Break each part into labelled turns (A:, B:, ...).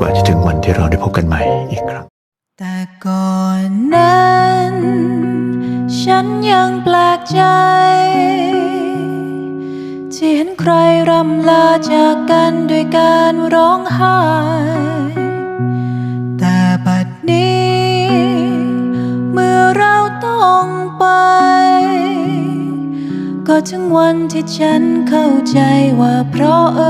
A: กว่าจะถึงวันที่เราได้พบกันใหม่อีกครั้ง
B: แต่ก่อนนั้น ฉันยังแปลกใจ ที่เห็นใครรำลาจากกันด้วยการร้องไห้แต่บัดนี้ เมื่อเราต้องไป ก็ถึงวันที่ฉันเข้าใจว่าเพราะอะ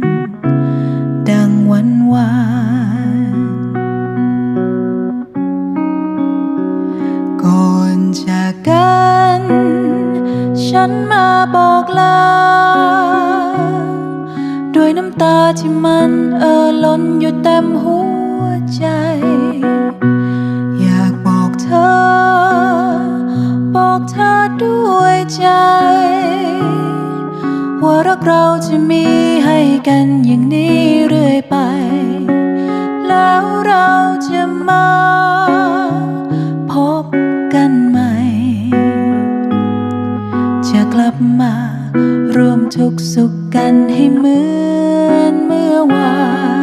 B: วันวานก่อนจากกัน ฉันมาบอกลา ด้วยน้ำตาที่มันเอ่อล้นอยู่เต็มหัวใจ อยากบอกเธอ บอกเธอด้วยใจ ว่ารักเราจะมีให้กันอย่างนี้เรื่อยไป แล้วเราจะมาพบกันใหม่ จะกลับมารวมทุกข์สุขกันให้เหมือนเมื่อวาน